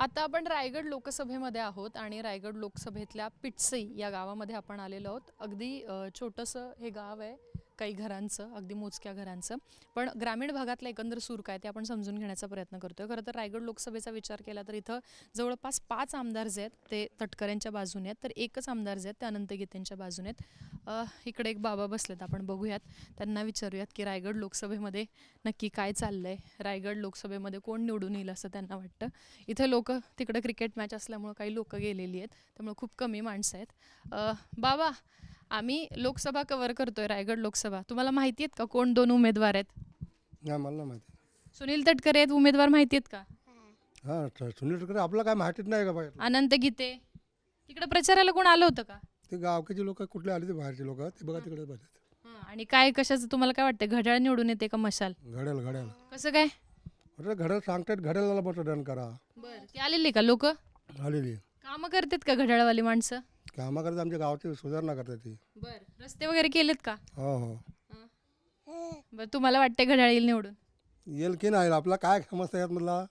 आता आपण रायगड लोकसभेमध्ये आहोत आणि रायगड लोकसभेतल्या पिटसई या गावामध्ये आपण आलेलो आहोत. अगदी छोटंसं हे गाव आहे. काही घरांचं अगदी मोजक्या घरांचं. पण ग्रामीण भागातलं एकंदर सूर काय ते आपण समजून घेण्याचा प्रयत्न करतोय. खरं तर रायगड लोकसभेचा विचार केला तर इथं जवळपास पाच आमदार जे आहेत ते तटकऱ्यांच्या बाजूने आहेत. तर एकच आमदार जे आहेत ते अनंत गीतेंच्या बाजूने आहेत. इकडे एक बाबा बसलेत आपण बघूयात. त्यांना विचारूयात की रायगड लोकसभेमध्ये नक्की काय चाललं आहे रायगड लोकसभेमध्ये कोण निवडून येईल असं त्यांना वाटतं. इथं लोक तिकडं क्रिकेट मॅच असल्यामुळं काही लोक गेलेली आहेत. त्यामुळे खूप कमी माणसं आहेत. बाबा आम्ही लोकसभा कव्हर करतोय रायगड लोकसभा. तुम्हाला माहिती आहेत का कोण दोन उमेदवार आहेत? नाही मला माहिती. सुनील तटकरे आहेत उमेदवार माहिती आहेत का? हां ठ- सुनील तटकरे आपलं काय माहितीच नाही का बाहेर? अनंत गीते. तिकडे प्रचाराला कोण आलं होतं का? ते गावकीचे लोक कुठले आले ते बाहेरचे लोक? ते बघा तिकडे बघतात हं, आणि काय कशाचं तुम्हाला काय वाटतं घड्याळ निवडून येते का मशाल? घड्याल घड्याल कसं काय? अरे घड्याल सांगतात घड्याला मतदान करा. बरं ते आलेले का लोक? आलेली. कामं करतात का घड्याळवाली माणसं? कामा करता आमच्या गावाची सुधारणा करतात ती. बरं. रस्ते वगैरे केलेत का? हो हो. बरं तुम्हाला वाटते घड्याळ येईल निवडून? येईल की नाही? आपला काय समजतं यात मधला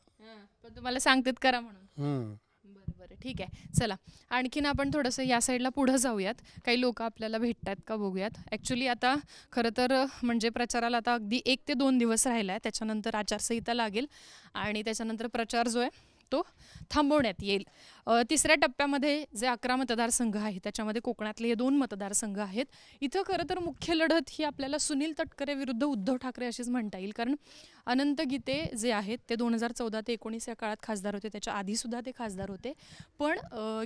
पण तुम्हाला सांगतात करा म्हणून. हम्म. बरं बरं. ठीक आहे. चला. आणखीन आपण थोडंसं या साईडला पुढं जाऊयात. काही लोक आपल्याला भेटतात का बघूयात. ॲक्च्युली आता खरं तर अ, म्हणजे प्रचाराला आता अगदी एक ते दोन दिवस राहिला आहे त्याच्यानंतर आचारसंहिता लागेल. आणि त्याच्यानंतर प्रचार जो आहे तो थांबवण्यात येईल. तिसऱ्या टप्प्यामध्ये जे अकरा मतदारसंघ आहेत त्याच्यामध्ये कोकणातले हे दोन मतदारसंघ आहेत. इथं खरं तर मुख्य लढत ही आपल्याला सुनील तटकरे विरुद्ध उद्धव ठाकरे अशीच म्हणता येईल. कारण अनंत गीते जे आहेत ते दोन हजार चौदा ते एकोणीस या काळात खासदार होते. त्याच्या आधीसुद्धा ते खासदार होते. पण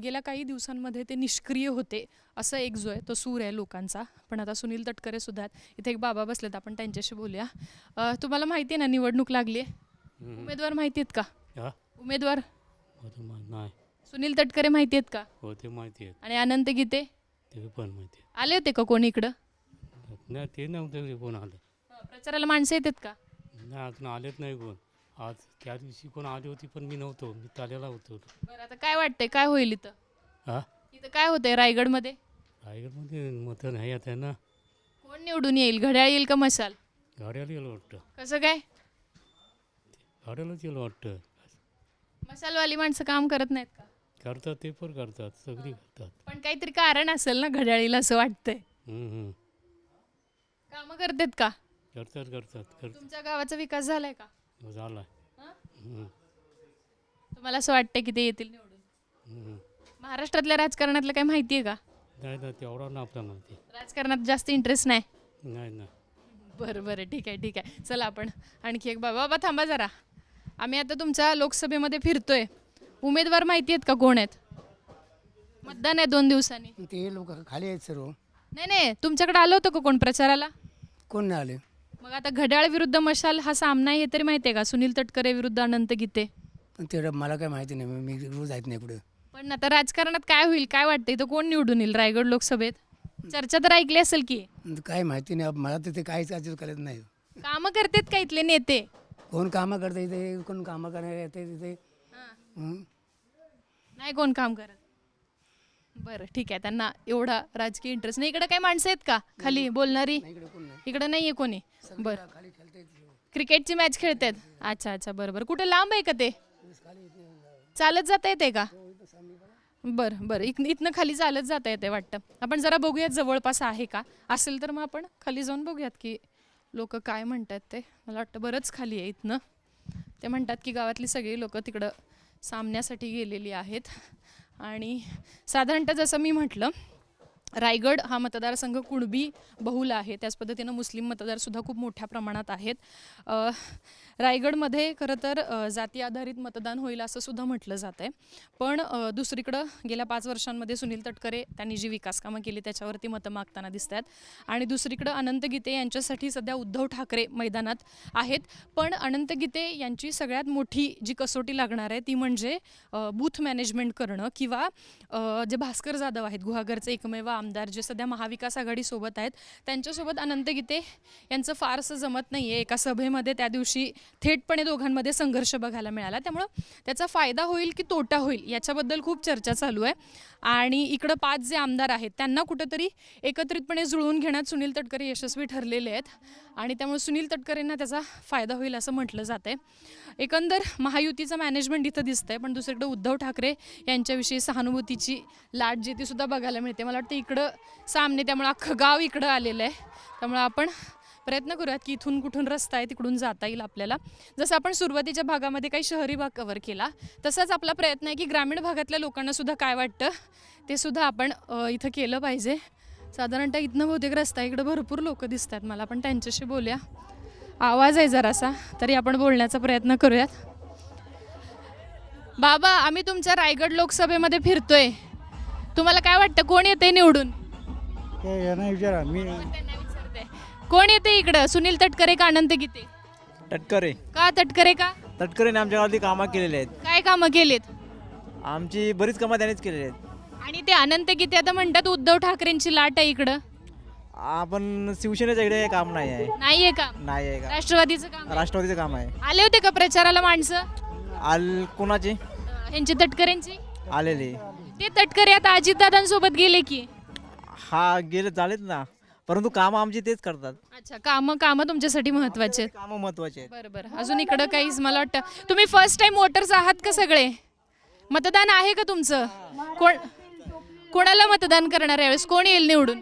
गेल्या काही दिवसांमध्ये ते निष्क्रिय होते असं एक जो आहे तो सूर आहे लोकांचा. पण आता सुनील तटकरे सुद्धा आहेत. इथे एक बाबा बसलेत आपण त्यांच्याशी बोलूया. तुम्हाला माहिती आहे ना निवडणूक लागली आहे उमेदवार माहिती आहेत का? उमेदवार? हो ते मा नाही. सुनील तटकरे माहिती आहेत का? हो ते माहिती आहे आणि अनंत गीते? ते पण माहिती आले होते का कोणी इकडं? आहे नाही ते नव्हतं ते कोण आलं. प्रचाराला माणसं येतात का? नाही अजून आलेच नाही कोण. आज त्या दिवशी कोण आली होती पण मी नव्हतो. मी चालेला होतो. बरं आता काय वाटतंय? काय होईल इथं? हा? इथं काय होतंय रायगडमध्ये? रायगडमध्ये मतं नाही आता ना. कोण निवडून येईल? घड्याळ येईल का मशाल? गाड्याला येलं वाटतं. कसं काय? गाड्यालाच येलं वाटतं. मसालवाली माणसं काम करत नाहीत का? करतात ते पण करतात सगळी करतात. पण काहीतरी कारण असेल ना घड्याळीला असं वाटतंय. हम्म, हम्म. कामं करतात का? करतात करतात तुमच्या गावाचा विकास झालाय का? हो, झाला हं? हम्म, तुम्हाला असं वाटतंय की ते येतील निवडून? हम्म. महाराष्ट्रातल्या राजकारणातलं काही माहिती आहे का? नाही ना तेवढा ना आपल्या माहिती. राजकारणात जास्त इंटरेस्ट नाही. नाही ना बरं बरं ठीक आहे ठीक आहे. चला आपण आणखी एक बाबा बाबा थांबा जरा. आम्ही आता तुमच्या लोकसभेमध्ये फिरतोय. उमेदवार माहिती आहेत का कोण आहेत? मतदान आहे दोन दिवसांनी. ते लोक खाली आहेत सर्व. नाही नाही तुमच्याकडे आलं होतं का कोण प्रचाराला? कोण नाही आले. मग आता घड्याळ विरुद्ध मशाल हा सामना आहे हे तरी माहिती आहे का? सुनील तटकरे विरुद्ध अनंत गीते. पण ते मला काय माहिती नाही मी रोज आहेत नाही कुठे पण आता राजकारणात काय होईल काय वाटतं? इथं कोण निवडून येईल रायगड लोकसभेत? चर्चा तर ऐकली असेल की. काय माहिती नाही मला तर ते काहीच अजिबात कळत नाही. कामं करतात का इथले नेते? कोण कामं करतं इथे? कोण कामं करणार येते तिथे? हं? नाही कोण काम करत. बरं ठीक आहे. त्यांना एवढा राजकीय इंटरेस्ट नाही. इकडे काही माणसं आहेत का? खाली बोलणारी? इकडे कोण नाही. इकडे नाहीये कोणी? बरं. खाली खेळते इथे. क्रिकेटची मॅच खेळतात अच्छा अच्छा. बरं बरं. कुठे लांब आहे का ते? चालत जाता येते का? बरं बरं. इक इथनं खाली चालत जाता येते वाटतं. आपण जरा बघूयात जवळपास आहे का? असेल तर मग आपण खाली जाऊन बघूयात की लोक काय म्हणतात ते? मला वाटतं बरंच खाली आहे इथनं. ते म्हणतात की गावातली सगळी लोक तिकडं सामन्यासाठी गेलेली आहेत. आणि साधारणतः जसं मी म्हटलं रायगड हा मतदारसंघ कुणबी बहुल आहे. त्याच पद्धतीनं मुस्लिम मतदारसुद्धा खूप मोठ्या प्रमाणात आहेत. रायगडमध्ये खरं तर जाती आधारित मतदान होईल असं सुद्धा म्हटलं जात आहे पण दुसरीकडं गेल्या पाच वर्षांमध्ये सुनील तटकरे त्यांनी जी विकास कामं केली त्याच्यावरती मतं मागताना दिसत आहेत आणि दुसरीकडं अनंत गीते यांच्यासाठी सध्या उद्धव ठाकरे मैदानात आहेत. पण अनंत गीते यांची सगळ्यात मोठी जी कसोटी लागणार आहे ती म्हणजे बूथ मॅनेजमेंट करणं किंवा जे भास्कर जाधव आहेत गुहागरचे एकमेव आमदार जे सध्या महाविकास आघाडीसोबत आहेत त्यांच्यासोबत अनंत गीते यांचं फारसं जमत नाही आहे एका सभेमध्ये त्या दिवशी थेटपणे दोघांमध्ये संघर्ष बघायला मिळाला. त्यामुळं त्याचा फायदा होईल की तोटा होईल याच्याबद्दल खूप चर्चा चालू आहे. आणि इकडं पाच जे आमदार आहेत त्यांना कुठंतरी एकत्रितपणे जुळवून घेण्यात सुनील तटकरे यशस्वी ठरलेले आहेत. आणि त्यामुळे सुनील तटकरेंना त्याचा फायदा होईल असं म्हटलं जात आहे एकंदर महायुतीचं मॅनेजमेंट इथं दिसतंय पण दुसरीकडे उद्धव ठाकरे यांच्याविषयी सहानुभूतीची लाट जी ती सुद्धा बघायला मिळते. मला वाटतं इकडं सामने त्यामुळे अख्खं गाव इकडं आलेलं आहे. त्यामुळे आपण प्रयत्न करूयात की इथून कुठून रस्ता आहे तिकडून जाता येईल आपल्याला. जसं आपण सुरुवातीच्या भागामध्ये काही शहरी भाग कव्हर केला तसाच आपला प्रयत्न आहे की ग्रामीण भागातल्या लोकांना सुद्धा काय वाटतं ते सुद्धा आपण इथं केलं पाहिजे. साधारणतः इथनं बहुतेक रस्ता आहे. इकडं भरपूर लोक दिसतात मला पण त्यांच्याशी बोलूया. आवाज आहे जरासा तरी आपण बोलण्याचा प्रयत्न करूयात. बाबा आम्ही तुमच्या रायगड लोकसभेमध्ये फिरतोय. तुम्हाला काय वाटतं कोण येते निवडून? विचारा मी त्यांना विचारते. कोण येते इकडं? सुनील तटकरे का अनंत गीते? तटकरे. का तटकरे का? तटकरेने आमच्या गावातली कामं केलेली आहेत. काय कामं केलेत? आमची बरीच कामं त्यांनीच केलेली आहेत. आणि ते अनंत गीते आता म्हणतात उद्धव ठाकरेंची लाट आहे इकडं. आपण शिवसेनेच्या इकडे काम नाही आहे. नाहीये का? नाही आहे का? राष्ट्रवादीचं काम आहे. राष्ट्रवादीचं काम आहे. आले होते का प्रचाराला माणसं? आल कोणाची? अं, ह्यांची तटकरेंची? आलेली. ते तटकरे आता अजितदादांसोबत गेले की. हा गेले झालेत ना. परंतु कामं आमची तेच करतात. अच्छा कामं कामं तुमच्यासाठी महत्त्वाचे आहेत. कामं महत्वाची आहेत. बरं बरं. अजून इकडं काहीच मला वाटतं. तुम्ही फर्स्ट टाइम वोटर्स आहात का सगळे? मतदान आहे का तुमचं? कोण कोणाला मतदान करणार यावेळेस? कोण येईल निवडून?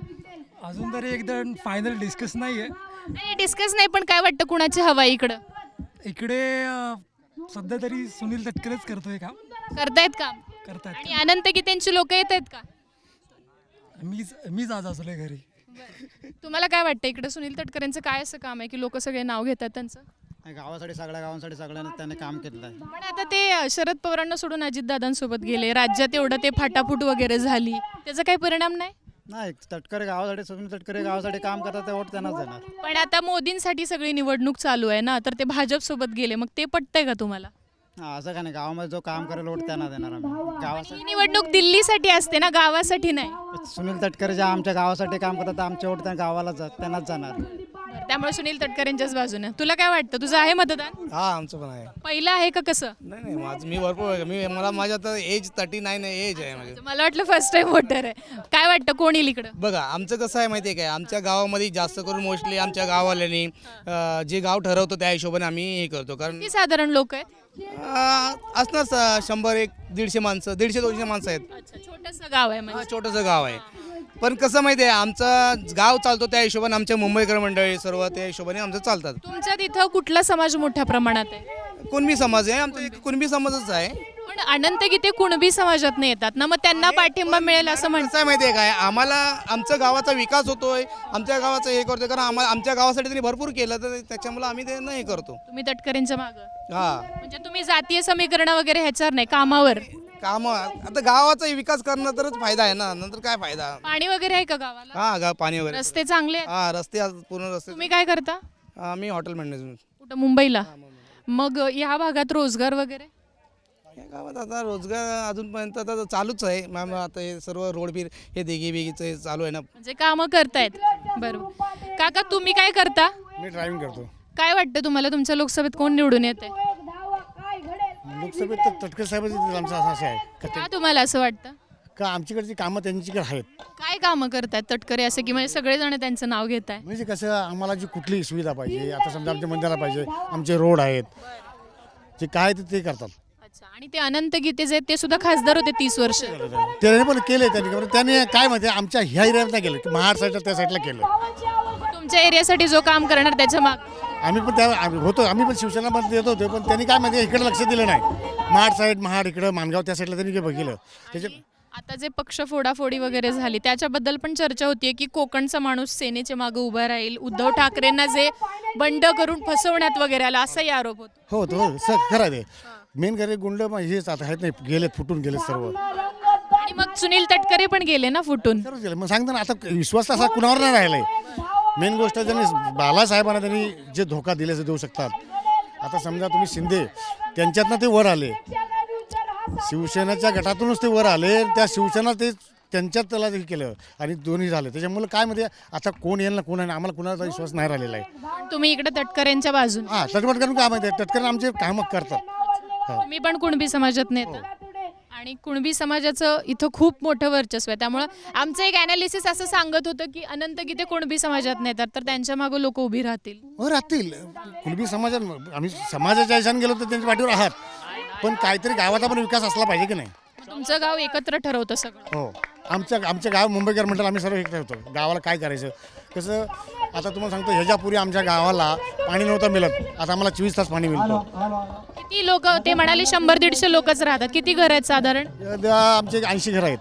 अजून तरी एकदा फायनल डिस्कस नाही आहे डिस्कस नाही पण काय वाटतं कुणाची हवा आहे इकडं? इकडे अं, सध्या तरी सुनील तटकरेच करतोय काम. करतायत काम? करतायत आणि अनंत गीतेंची लोक येत आहेत का? मीच मीच आज असलोय घरी. तुम्हाला काय वाटतं इकडे सुनील तटकरेंचं काय असं काम आहे की लोक सगळे नाव घेतात त्यांचं? नाही, गावासाठी सगळ्या गावांसाठी सगळ्यांना त्याने काम केलेलं आहे. पण आता ते शरद पवारांना सोडून अजितदादांसोबत गेले. राज्यात एवढं ते फाटाफूट वगैरे झाली. त्याचा काही परिणाम नाही? नाही तटकरे गावासाठी सुनील तटकरे गावासाठी काम करतात ते वोट त्यांनाच देणार. पण आता मोदींसाठी सगळी निवडणूक चालू आहे ना तर ते भाजप सोबत गेले. मग ते पटतंय का तुम्हाला? हा, असं काय नाही? गावामध्ये जो काम करेल वोट त्यांना देणार आम्ही. गावासाठी निवडणूक दिल्लीसाठी असते ना गावासाठी नाही? सुनील तटकरे जे आमच्या गावासाठी काम करतात आमचे वोट त्या गावाला जा- त्यांनाच जाणार. त्यामुळे सुनील तटकरेंच्याच बाजूने. तुला काय वाटतं? तुझं आहे मतदान? हा आमचं पण आहे. पहिलं आहे का कसं? नाही नाही माझं मी भरपूर मी मला माझ्या आता एज थर्टी नाईन एज आहे माझी. मला वाटलं फर्स्ट टाइम वोटर आहे. काय वाटतं? कोण येईल इकडं? बघा आमचं कसं आहे माहिती आहे काय? आमच्या गावामध्ये जास्त करून मोस्टली आमच्या गाववाल्यांनी अं, जे गाव ठरवतो त्या हिशोबाने आम्ही हे करतो. कारण किती साधारण लोक आहेत? अं, असणार स- शंभर एक दीडशे माणसं दीडशे दोनशे माणसं आहेत. अच्छा छोटंसं गाव आहे हा म्हणजे छोटंसं गाव आहे. पण कसं माहिती आहे आमचं गाव चालतो त्या हिशोबाने आमच्या मुंबईकर मंडळी सर्व त्या हिशोबाने आमचं चालतात. तुमच्या तिथं कुठला समाज मोठ्या प्रमाणात आहे? कुणबी समाज आहे आमचा एक कुणबी समाजच आहे. पण अनंत गीते कुणबी समाजात येतात. ना मग त्यांना पाठिंबा मिळेल असं म्हणतात आहे माहिती आहे काय आम्हाला आमच्या गावाचा विकास होतोय आमच्या गावाचं हे करतोय कारण आम्हाला आमच्या गावासाठी त्यांनी भरपूर केलं तर त्याच्यामुळे आम्ही ते नाही करतो. तुम्ही तटकरेंच्या मागं? हा. म्हणजे तुम्ही जातीय समीकरण वगैरे ह्याच्यावर नाही कामावर? काम. आता गावाचा विकास करणं तरच फायदा आहे ना. नंतर काय फायदा? पाणी वगैरे आहे का गावाला? हा गा पाणी वगैरे. रस्ते चांगले आहेत? हा रस्ते आज पूर्ण रस्ते तुम्ही काय करता? आम्ही हॉटेल मॅनेजमेंट कुठं? मुंबईला? मग ह्या भागात रोजगार वगैरे? या गावात आता रोजगार अजूनपर्यंत आता चालूच आहे. मॅम आता हे सर्व रोड बीर हे देगी बेगीचं हे चालू आहे ना. म्हणजे कामं करतायत. बरोबर. काका तुम्ही काय करता? मी ड्रायव्हिंग करतो. काय वाटतं तुम्हाला? तुमच्या लोकसभेत कोण निवडून येते लोकसभेत तर तटकर साहेबांचं आमचं असं असं आहे का का तुम्हाला असं वाटतं? का आमच्याकडची कामं त्यांच्याकडे आहेत? काय कामं करतायत तटकरे असे की म्हणजे सगळेजण त्यांचं नाव घेत आहे म्हणजे कसं आम्हाला जी कुठलीही सुविधा पाहिजे आता समजा आमच्या मंदिराला पाहिजे आमचे रोड आहेत जे काय ते ते करतात. अच्छा आणि ते अनंत गीते जे आहेत ते सुद्धा खासदार होते तीस वर्ष. त्याने पण केले त्यांनी त्याने काय माहिती आहे, आमच्या ह्या एरियात नाही केलं महाड साईडला त्या साईडला केलं. तुमच्या एरियासाठी जो काम करणार त्याच्या माग. आम्ही पण त्या आम्ही होतो आम्ही पण शिवसेनामध्ये येत होतो पण त्यांनी काय माहिती इकडे लक्ष दिलं नाही. महाड साईड महाड इकडं मानगाव त्या साईडला त्यांनी बघितलं. त्याच्या आता जे पक्ष फोडाफोडी वगैरे झाली त्याच्याबद्दल पण चर्चा होतीये की कोकणचा माणूस सेनेच्या मागे उभा राहील. उद्धव ठाकरेंना जे बंड करून फसवण्यात वगैरे आला असाही आरोप होतो. हो तो सर खरं आहे. मेन करे गुंड मग हेच आता आहेत नाही गेले फुटून गेले सर्व. आणि मग सुनील तटकरे पण गेले ना फुटून? सर्वच गेले. मग सांगतो ना आता विश्वास असा कुणावर नाही राहिलाय. मेन गोष्ट त्यांनी बालासाहेबांना त्यांनी जे धोका दिले ते देऊ शकतात. आता समजा तुम्ही शिंदे त्यांच्यातनं ते वर आले. शिवसेनेच्या गटातूनच ते वर आले त्या शिवसेना ते त्यांच्यात त्याला हे केलं आणि दोन्ही झाले. त्याच्यामुळे काय म्हणजे आता कोण येईल ना कोण आहे ना, आम्हाला कुणाचा विश्वास नाही राहिलेला आहे. तुम्ही इकडे तटकरेंच्या बाजून. हां करून काय माहिती आहे? तटकरण आमचे कामं करतात. तुम्ही पण कुणबी समाजात नेता. आणि कुणबी समाजाचं इथं खूप मोठं वर्चस्व आहे. त्यामुळं आमचं एक अनालिसिस असं सांगत होतं की अनंत गीते कुणबी समाजात नेतात तर त्यांच्या मागं लोक उभी राहतील. हो राहतील. कुणबी समाजात आम्ही समाजाच्या हिशाने गेलो तर त्यांच्या पाठीवर आहात. पण काहीतरी गावाचा पण विकास असला पाहिजे की नाही? तुमचं गाव एकत्र ठरवतं सगळं. हो. आमच्या आमच्या गाव मुंबईकर म्हटलं आम्ही सर्व एकत्र होतो. गावाला काय करायचं? कसं आता तुम्हाला सांगतो ह्याच्यापूर्वी आमच्या गावाला पाणी नव्हतं मिळत. आता आम्हाला चोवीस तास पाणी मिळतो. किती लोक ते म्हणाले शंभर दीडशे लोकच राहतात. किती घर आहेत साधारण? आमचे ऐंशी घरं आहेत.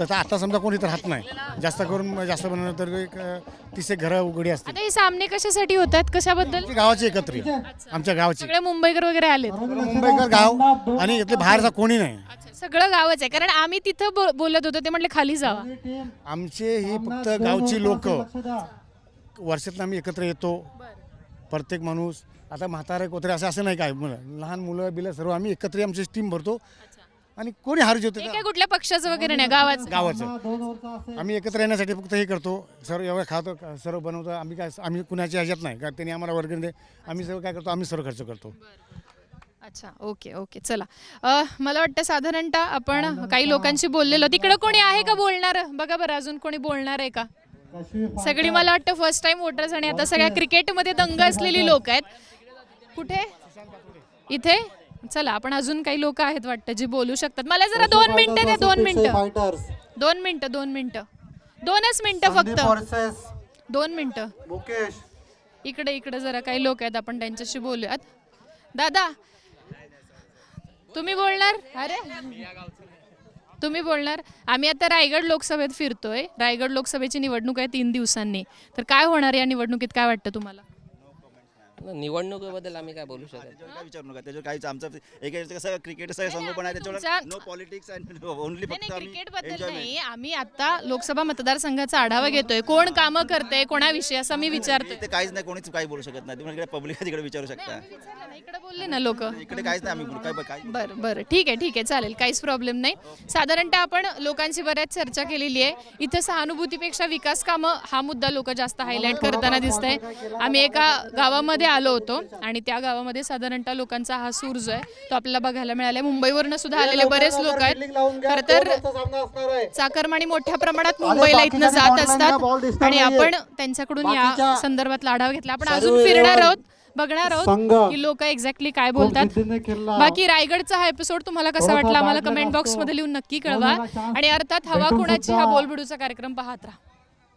तसं आता समजा कोणी तर राहत नाही. जास्त करून जास्त बनवलं तर एक तीस एक घरं उघडी असतील. आता हे सामने कशासाठी होत आहेत कशाबद्दल? आमची गावाची एकत्र. आमच्या गावाची. सगळे मुंबईकर वगैरे आलेत. मुंबईकर गाव आणि इथले बाहेरचा कोणी नाही. सगळं गावच आहे. कारण आम्ही तिथं बो- बोलत होतो ते म्हटले खाली जावा. आमचे ही फक्त गावची लोक. वर्षात आम्ही एकत्र येतो. प्रत्येक माणूस. आता म्हातारे कोत्रे असं असं नाही काय. मुलं लहान मुलं बिलं सर्व आम्ही एकत्र आमची टीम भरतो. आणि कोणी हार जेवतो हे काय कुठल्या पक्षाचं वगैरे नाही गावाचं? गावाचं. आम्ही एकत्र येण्यासाठी फक्त हे करतो. सर्व एवढं खातो सर्व बनवतो. आम्ही काय आम्ही कुणाच्या ह्याच्यात नाही. का त्यांनी आम्हाला वर्गणी दे. आम्ही सर्व काय करतो आम्ही सर्व खर्च करतो. अच्छा ओके ओके. चला. अ, मला वाटतं साधारणतः आपण काही लोकांशी बोललेलो. तिकडं कोणी आहे का बोलणार? बघा बरं अजून कोणी बोलणार आहे का? सगळी मला वाटतं फर्स्ट टाइम वोटर्स आणि आता सगळ्या क्रिकेटमध्ये दंग असलेली लोक आहेत. कुठे? इथे? चला आपण अजून काही लोक आहेत वाटतं जे बोलू शकतात. मला जरा दोन मिनिटं द्या दोन मिनिटं. दोन मिनिटं दोन मिनिटं. दोनच मिनिटं फक्त. दोन मिनिटं. इकडे इकडे जरा काही लोक आहेत आपण त्यांच्याशी बोलूयात. दादा तुम्ही बोलणार? अरे. तुम्ही बोलणार? आम्ही आता रायगड लोकसभेत फिरतोय. रायगड लोकसभेची निवडणूक आहे तीन दिवसांनी. तर काय होणार या निवडणुकीत? काय वाटतं तुम्हाला? निवडणुकीबद्दल आम्ही काय बोलू शकत काय विचारू नका त्याच्यावर काहीच आमचं एक कसं क्रिकेट संगोपन आहे नो पॉलिटिक्स अँड ओनली नाही फक्त नाही आम्ही क्रिकेटबद्दल enjoyment. नाही आम्ही आता लोकसभा मतदारसंघाचा आढावा घेतोय. कोण कामं करते कोणाविषयी असं मी विचारतोय. इथे काहीच नाही कोणीच काही बोलू शकत नाही. तुम्ही इकडे पब्लिक तिकडे विचारू शकता. इकडे बोलले ना लोक. इकडे काहीच नाही आम्ही बोलू काय काय? बरं बरं ठीक आहे ठीक आहे चालेल काहीच प्रॉब्लेम नाही. साधारणतः आपण लोकांची बऱ्याच चर्चा केलेली आहे. इथं सहानुभूतीपेक्षा विकास कामं हा मुद्दा लोक जास्त हायलाईट करताना दिसत आहे आम्ही एका गावामध्ये आलो होतो. आणि त्या गावामध्ये साधारणतः लोकांचा हा सूर जो आहे. तो आपल्याला बघायला मिळाला. मुंबईवरनं सुद्धा आलेले बरेच लोक आहेत. खरं तर चाकरमानी मोठ्या प्रमाणात मुंबईला इथनं जात असतात. आणि आपण त्यांच्याकडून या संदर्भातला आढावा घेतला. आपण अजून फिरणार आहोत. बघणार आहोत की लोक एक्झॅक्टली काय बोलतात. बाकी रायगडचा हा एपिसोड तुम्हाला कसा वाटला? आम्हाला कमेंट बॉक्समध्ये लिहून नक्की कळवा. आणि अर्थात हवा कुणाची हा बोलबिडूचा कार्यक्रम पाहत राहा.